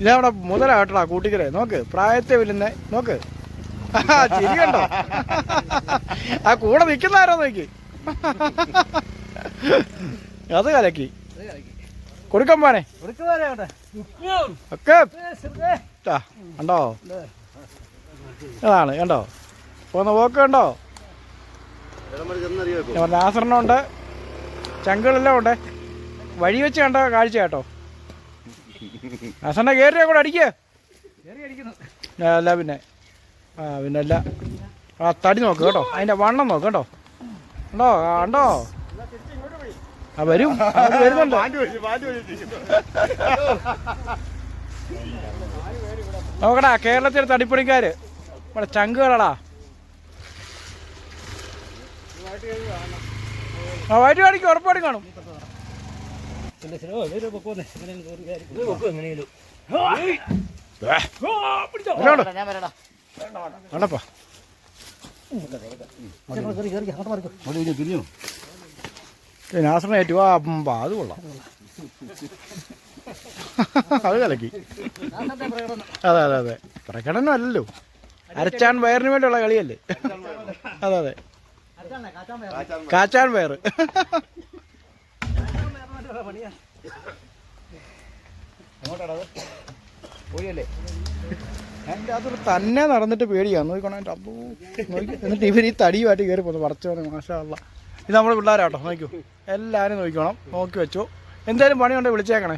ഇതവിടെ മുതലാട്ടടാ കൂട്ടിക്കരെ. നോക്ക് പ്രായത്തെ വില്ലുന്നേ നോക്ക്. ചിരി ആ കൂടെ നിൽക്കുന്ന ആരോ നോക്കി? അത് കലക്കി. കൊടുക്കാൻ പോനെ ഒക്കെ. കണ്ടോ? അതാണ് കണ്ടോ? പോന്ന പോക്ക് കണ്ടോ? നാസറിനുണ്ട് ചങ്കുകളെല്ലാം ഉണ്ട്. വഴി വെച്ച് കണ്ട കാഴ്ച കേട്ടോ. ആസണ്ണ കയറിയാ കൂടെ അടിക്കുക അല്ല പിന്നെ. ആ പിന്നെ അല്ല. ആ തടി നോക്ക് കേട്ടോ. അതിന്റെ വണ്ണം നോക്ക് കേട്ടോ. ഉണ്ടോ? ആ, ഉണ്ടോ? ആ വരും. വരുന്നുണ്ട്. നോക്കടാ കേരളത്തിലെ തടിപ്പണിക്കാര് ഇവിടെ ചങ്കുകളടാ. ആ വൈറ്റ് കാണിക്കും ഉറപ്പായിട്ടും കാണും. നാസറിനെ ഏറ്റു. ആ അത് കൊള്ളാം. അത് കലക്കി. അതെ അതെ അതെ. പ്രകടനം അല്ലല്ലോ അരച്ചാൻ വയറിന് വേണ്ടിയുള്ള കളിയല്ലേ? അതെ അതെ. കാച്ചാൻ വയറ് എന്റെ അതൊരു തന്നെ നടന്നിട്ട് പേടിയാണ് നോക്കണം എന്റെ അപ്പോ നോക്കി. എന്നിട്ട് ഇവർ ഈ തടിയുമായിട്ട് കയറി പോകുന്നു. പറച്ചോനെ മാഷാള്ള ഇത് നമ്മുടെ പിള്ളേരാട്ടോ നോക്കൂ. എല്ലാവരും നോക്കിക്കോണം. നോക്കി വെച്ചു. എന്തായാലും പണി കൊണ്ട് വിളിച്ചേക്കണേ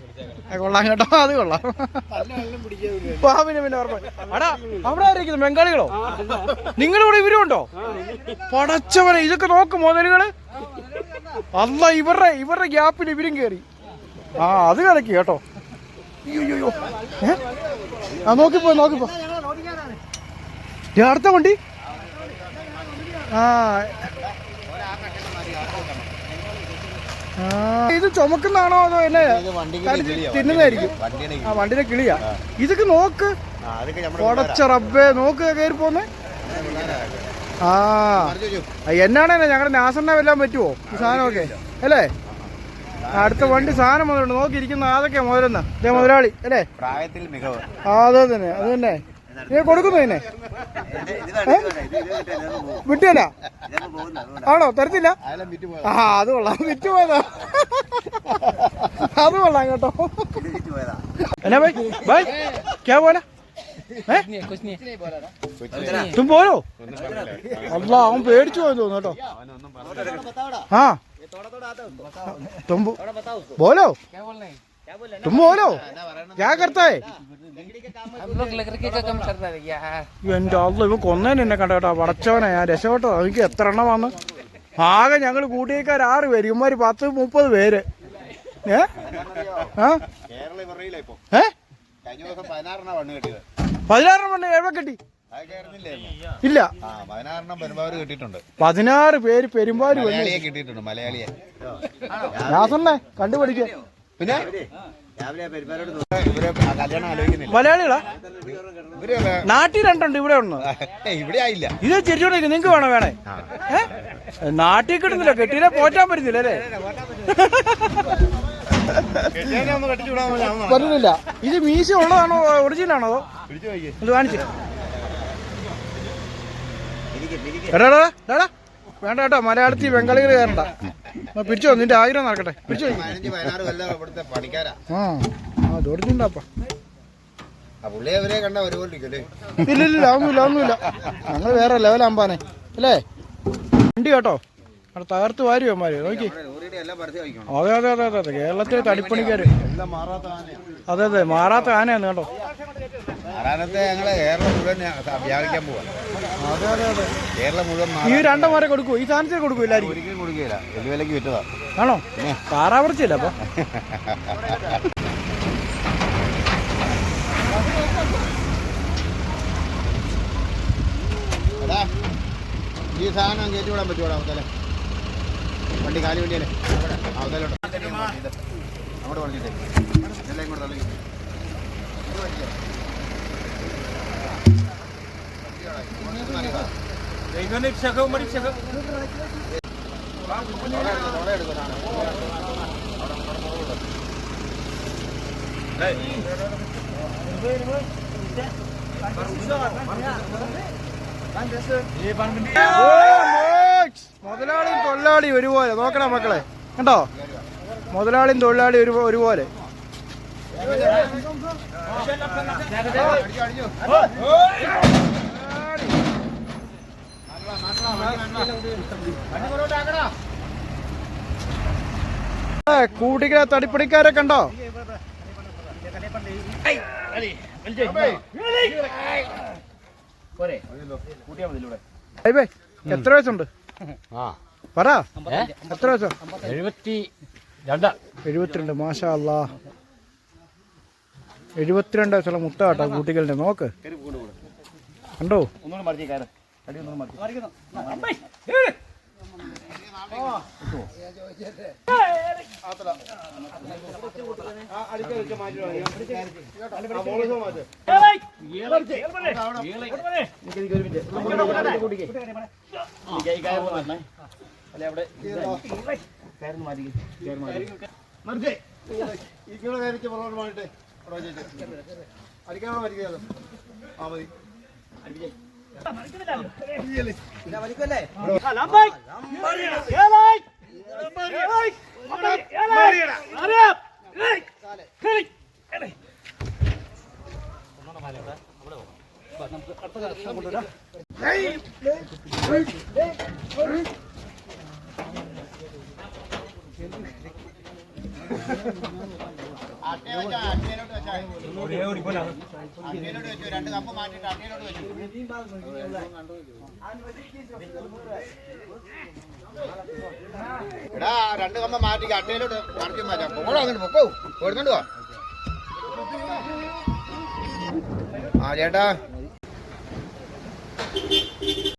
കൊള്ളാം കേട്ടോ. അത് കൊള്ളാം. പിന്നെ ഉറപ്പ് അടാ അവിടെ ആയിരിക്കുന്നു ബംഗാളികളോ? നിങ്ങളുടെ കൂടെ ഇവരും ഉണ്ടോ പടച്ചവനെ ഇതൊക്കെ നോക്കും മുതലുകൾ. അല്ല ഇവരുടെ ഇവരുടെ ഗ്യാപ്പിന് ഇവരും കയറി ആ അത് കിടക്കി കേട്ടോ. അയ്യോ ഏ? ആ നോക്കിപ്പോ നോക്കിപ്പോ അടുത്ത വണ്ടി. ആ. ഇത് ചുമക്കുന്നാണോ അതോ എന്നെ കടിച്ച് തിന്നുന്നതായിരിക്കും? ആ വണ്ടിയുടെ കിളിയാ. ഇതൊക്കെ നോക്ക്. ഉടച്ച റബ്ബേ നോക്ക് കയറി പോന്നെ. ആ. എന്നാണ് ഞങ്ങളുടെ നാസണ്ണ വല്ലാൻ പറ്റുമോ ഈ സാധനമൊക്കെ. അല്ലേ? അടുത്ത വണ്ടി സാധനം മുതലുണ്ട് നോക്കിയിരിക്കുന്ന അതൊക്കെ മുതലെന്ന ഇതേ മുതലാളി അല്ലേ? പ്രായത്തിൽ മികവ്. ആ അത് തന്നെ അത് തന്നെ. നീ കൊടുക്കുന്നു ഇതിനെ? വിട്ടിയല്ല ആണോ? തരത്തില്ല? ആ അത് കൊള്ളാം. വിറ്റ് പോയതാ. അത് കൊള്ളാം കേട്ടോ. എന്നാ ബൈ ബൈ. ക്യാ പോല തും പോലോ അല്ല അവൻ പേടിച്ചു പോയെന്ന് തോന്നുന്നു കേട്ടോ ആ തും ബോ- बोलो तुम बोलो क्या करता है हम लोग लकड़ी का काम कर रहे हैं यार എന്റെ അള്ള ഇവ കൊന്നേനെ എന്നെ കണ്ട കേട്ടോ പടച്ചവനെ ഞാൻ രക്ഷപ്പെട്ടോ എനിക്ക് എത്ര എണ്ണം വന്ന് ആകെ ഞങ്ങൾ കൂട്ടിയേക്കാർ ആറ് പേര് ഇവന്മാര് പത്ത് മുപ്പത് പേര് ഏ ആ കേരള പറയില്ല ഇപ്പൊ ഏ കഴിഞ്ഞ ദിവസം പതിനാറെണ്ണം വണ്ണ് കിട്ടിയത് പതിനാറെണ്ണം പെണ്ണ് എവിടെ കിട്ടി ഇല്ല. പെരുമ്പാവൂർ കിട്ടിയിട്ടുണ്ട് പതിനാറ് പേര് പെരുമ്പാര് ഞാൻ മലയാളിയെ കിട്ടിയിട്ടുണ്ട് മലയാളിയെ. ഞാസണ്ണേ കണ്ടുപിടിക്ക. പിന്നെ? മലയാളികളാ? നാട്ടിൽ രണ്ടുണ്ട് ഇവിടെ ഒന്ന്. ഇവിടെ ആയില്ല. ഇത് ചിരിച്ചോണ്ടിരിക്കും നിങ്ങക്ക് വേണോ വേണേ? നാട്ടിൽ കിട്ടുന്നില്ല കെട്ടിയിലെ പോറ്റാൻ പറ്റുന്നില്ല അല്ലേ? പറ്റുന്നില്ല ഇത് മീശ ഉള്ളതാണോ ഒറിജിനൽ ആണോ ഇത് കാണിച്ച്. വേണ്ട കേട്ടോ മലയാളത്തിൽ ബംഗാളികൾ കയറണ്ട. പിടിച്ചോ നിന്റെ ആയിരം നടക്കട്ടെ. പിടിച്ചോ ആ ആ ദോടിച്ചിണ്ടാപ്പാ ഇല്ല ഇല്ല ഒന്നുമില്ല ഒന്നുമില്ല ഞങ്ങൾ വേറെ ലെവലാമ്പാനെ അല്ലേ? വണ്ടി കേട്ടോ. അവിടെ തകർത്ത് വാരി അമ്മാര് നോക്കി. അതെ അതെ അതെ അതെ അതെ. കേരളത്തിലെ തടിപ്പണിക്കാര്. അതെ അതെ മാറാത്ത ആനയാണ് കേട്ടോ. ഈ രണ്ടോ മാറി അതെ അതെ അതെ. കൊടുക്കൂ. ഈ സാധനത്തിന് കൊടുക്കൂ എല്ലാവർക്കും ഒരിക്കലും കൊടുക്കുകയില്ല വലിയ വിലക്ക് വിറ്റതാ. ആണോ? താറാവർച്ചയില്ല അപ്പൊ. ഈ സാധനം കയറ്റി വിടാൻ പറ്റുമോ അവതല വണ്ടി കാലി വണ്ടിയല്ലേ? മുതലാളി അങ്ങോട്ട് പറഞ്ഞിട്ടേ. എല്ലാം ഇങ്ങോട്ട് തള്ളി. എടുക്കും സാധനം. തൊഴിലാളിയും ഒരുപോലെ. നോക്കണം മക്കളെ. കണ്ടോ? മുതലാളിയും തൊഴിലാളി ഒരു ഒരുപോലെ. കൂട്ടിക്കല തടിപ്പടിക്കാരെ കണ്ടോ? എത്ര വയസ്സുണ്ട്? പറ. എത്ര വയസ്സോ എഴുപത്തി രണ്ട്. എഴുപത്തിരണ്ട് മാഷാ അല്ലാ എഴുപത്തിരണ്ട് വയസ്സുള്ള മുട്ട കേട്ടോ കൂട്ടിക്കലിന്റെ നോക്ക്. കണ്ടോ? ഒന്നുകൂടെ മറിച്ച് കയറ് അടി ഒന്നുകൂടെ മറിച്ച് മറിച്ചേ ഇരിക്കുന്ന കയറിച്ച് പുറകോട്ട് വെച്ചേച്ച് അടിക്കാനോ മരിക്കാലോ ആ മതി. അട്ടയെ വെച്ചാ രണ്ട് മാറ്റിട്ട് അട്ടയിലോട്ട് എടാ രണ്ട് കമ്പ മാറ്റി അട്ടയിലോട്ട് മറിച്ച് മാറ്റാം പൊക്കോളൂ അങ്ങോട്ട് പൊക്കോ പോരുന്നുണ്ടോ ആ ചേട്ടാ.